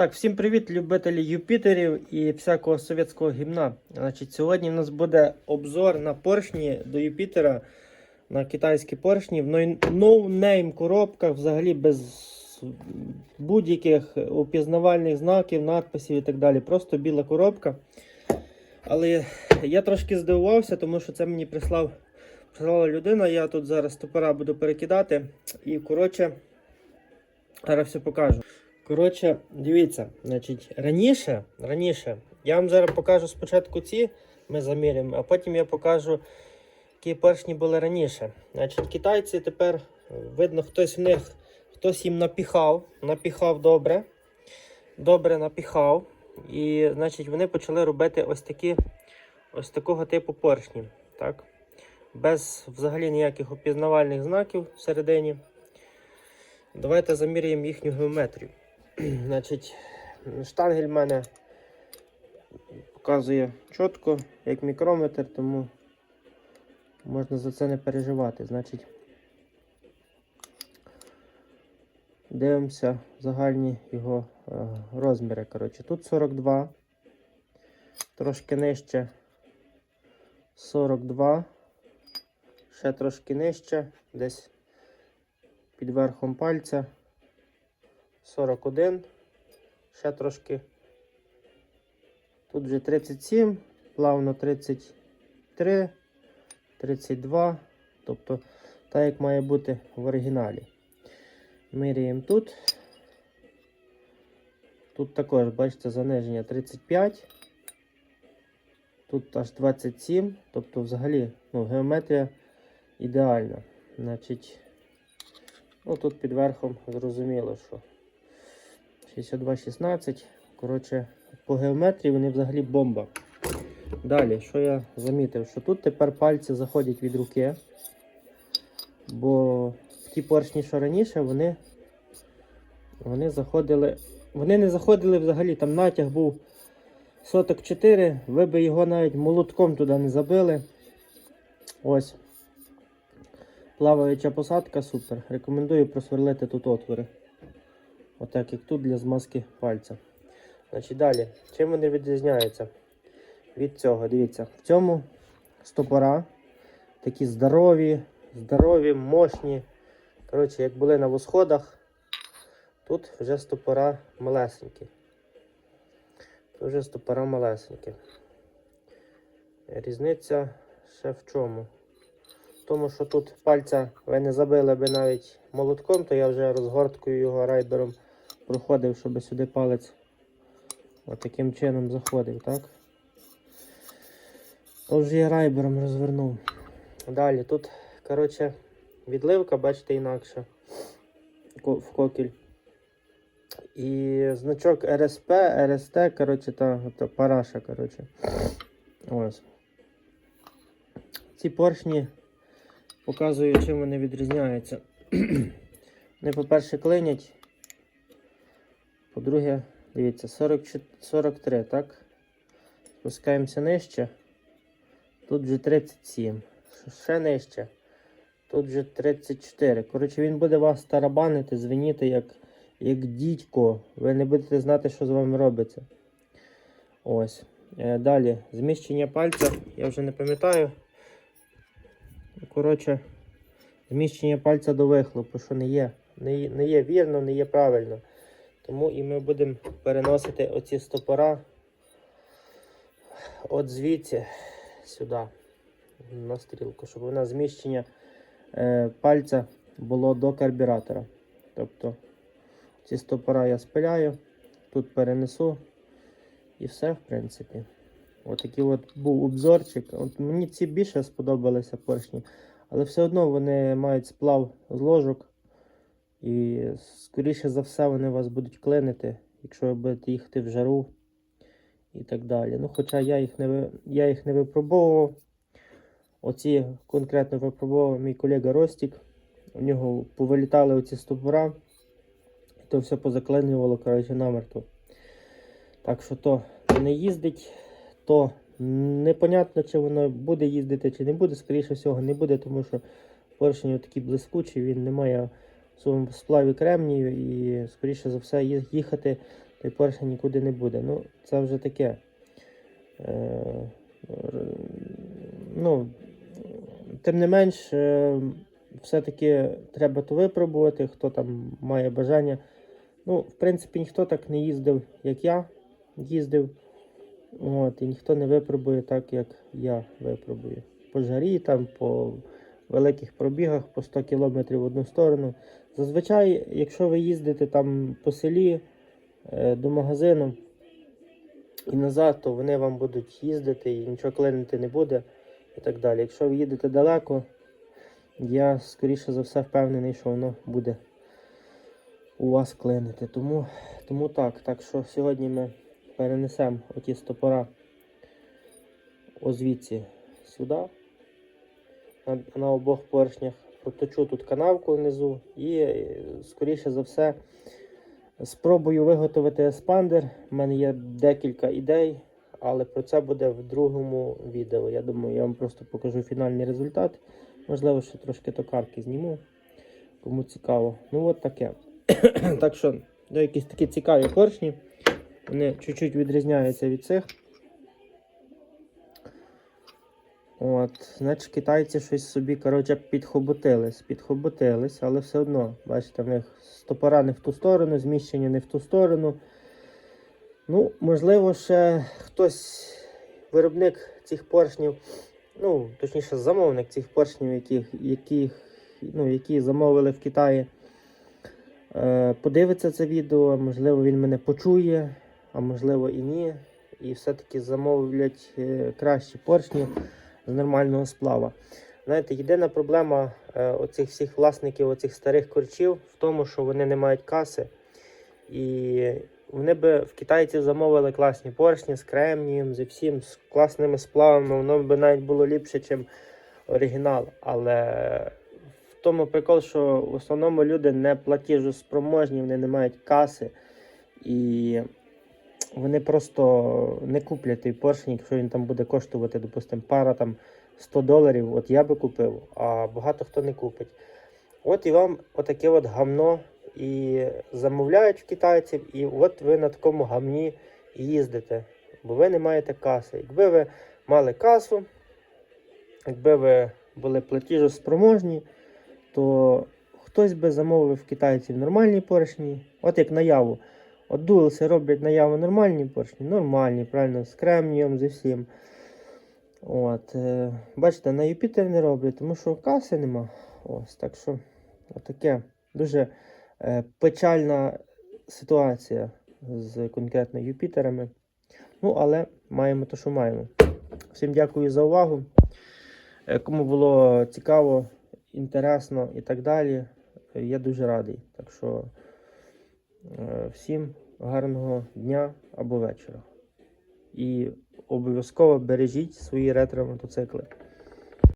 Так, всім привіт, любителі Юпітерів і всякого совєтського гімна. Значить, сьогодні в нас буде обзор на поршні до Юпітера, на китайські поршні в ноунейм коробках, взагалі без будь-яких опізнавальних знаків, надписів і так далі. Просто біла коробка. Але я трошки здивувався, тому що це мені прислав, прислала людина. Я тут зараз топора буду перекидати. І коротше, зараз все покажу. Коротше, дивіться, значить, раніше, раніше, я вам зараз покажу спочатку ці, ми заміряємо, а потім я покажу, які поршні були раніше. Значить, китайці тепер, видно, хтось в них, хтось їм напіхав, напіхав добре, добре напіхав. І, значить, вони почали робити ось такі, ось такого типу поршні. Так? Без взагалі ніяких опізнавальних знаків всередині. Давайте заміряємо їхню геометрію. Значить, штангель в мене показує чітко, як мікрометр, тому можна за це не переживати. Значить, дивимося загальні його е, розміри. Коротше, тут 42, трошки нижче 42, ще трошки нижче, десь під верхом пальця. 41, ще трошки. Тут вже 37, плавно 33, 32, тобто так, як має бути в оригіналі. Міряємо тут. Тут також, бачите, заниження 35. Тут аж 27, тобто взагалі ну, геометрія ідеальна. Значить, ну тут під верхом зрозуміло, що 62,16. Коротше, по геометрії вони взагалі бомба. Далі, що я замітив, що тут тепер пальці заходять від руки. Бо в ті поршні, що раніше, вони вони заходили. Вони не заходили взагалі, там натяг був соток 4, ви би його навіть молотком туди не забили. Ось. Плаваюча посадка, супер. Рекомендую просверлити тут отвори. Отак, як тут для змазки пальця. Значить, Далі, чим вони відрізняються від цього? Дивіться, в цьому стопора такі здорові, здорові, мощні. Коротше, як були на восходах, тут вже стопора малесенькі. Тут вже стопора малесенькі. Різниця ще в чому? Тому, що тут пальця ви не забили би навіть молотком, то я вже розгорткою його райбером проходив, щоб сюди палець отаким чином заходив, так? Тож я райбером розвернув. Далі тут, коротше, відливка, бачите, інакше в кокіль. І значок РСП, РСТ, коротше, та, та параша, коротше. Ось. Ці поршні показую, чим вони відрізняються. Вони, по-перше, клинять. По-друге, дивіться, 40, 43, так? Спускаємося нижче. Тут вже 37. Ще нижче. Тут вже 34. Коротше, він буде вас тарабанити, звеніти як як дідько. Ви не будете знати, що з вами робиться. Ось. Е, далі, зміщення пальця, я вже не пам'ятаю. Коротше, зміщення пальця до вихлопу, що не є. Не, не є вірно, не є правильно. Тому і ми будемо переносити оці стопора от звідси сюди на стрілку, щоб у нас зміщення е, пальця було до карбюратора. Тобто ці стопора я спиляю, тут перенесу і все, в принципі. Отакий от, от був обзорчик. От Мені ці більше сподобалися поршні, але все одно вони мають сплав з ложок. І, скоріше за все, вони вас будуть клинити, якщо ви будете їхати в жару і так далі. Ну, Хоча я їх не я їх не випробовував. Оці конкретно випробував мій колега Ростік. У нього повилітали оці стопора, і то все позаклинювало коротше, намертво. Так що то не їздить, то непонятно, чи воно буде їздити, чи не буде. Скоріше всього, не буде, тому що поршень такий блискучий, він не має в сплаві кремнію і, скоріше за все, їхати той поршень нікуди не буде. Ну, це вже таке. Е, ну, тим не менш, е, все-таки треба то випробувати, хто там має бажання. Ну, в принципі, ніхто так не їздив, як я їздив. От, і ніхто не випробує так, як я випробую. По жарі, там, по великих пробігах, по 100 км в одну сторону. Зазвичай, якщо ви їздите там по селі е, до магазину і назад, то вони вам будуть їздити і нічого клинити не буде і так далі. Якщо ви їдете далеко, я скоріше за все впевнений, що воно буде у вас клинити. Тому, тому так. Так що сьогодні ми перенесемо оті стопора озвідси сюди, на, на обох поршнях. Проточу тут канавку внизу і, е, скоріше за все, спробую виготовити еспандер. У мене є декілька ідей, але про це буде в другому відео. Я думаю, я вам просто покажу фінальний результат. Можливо, ще трошки токарки зніму. Кому цікаво. Ну от таке. так що, ну, якісь такі цікаві поршні. Вони чуть-чуть відрізняються від цих. От, значить, китайці щось собі, коротше, підхоботились, підхоботились, але все одно, бачите, в них стопора не в ту сторону, зміщення не в ту сторону. Ну, можливо, ще хтось, виробник цих поршнів, ну, точніше, замовник цих поршнів, яких, яких, ну, які замовили в Китаї, е, подивиться це відео, можливо, він мене почує, а можливо і ні. І все-таки замовлять е, кращі поршні з нормального сплава. Знаєте, єдина проблема е, оцих всіх власників оцих старих корчів в тому, що вони не мають каси. І вони би в китайців замовили класні поршні з кремнієм, зі всім, з класними сплавами, воно би навіть було ліпше, ніж оригінал. Але в тому прикол, що в основному люди не платіжоспроможні, вони не мають каси. І вони просто не куплять той поршень, якщо він там буде коштувати, допустимо, пара там 100 доларів. От я би купив, а багато хто не купить. От і вам отаке от гамно і замовляють в китайців, і от ви на такому гамні їздите, бо ви не маєте каси. Якби ви мали касу, якби ви були платіжоспроможні, то хтось би замовив в китайців нормальні поршні, от як наяву. От дулси роблять наяву нормальні поршні, нормальні, правильно, з кремнієм, зі всім. От, е, бачите, на Юпітер не роблять, тому що каси нема. Ось, так що таке дуже е, печальна ситуація з конкретно Юпітерами. Ну, але маємо те, що маємо. Всім дякую за увагу. Е, Кому було цікаво, інтересно і так далі, я дуже радий. Так що всім гарного дня або вечора. І обов'язково бережіть свої ретро-мотоцикли.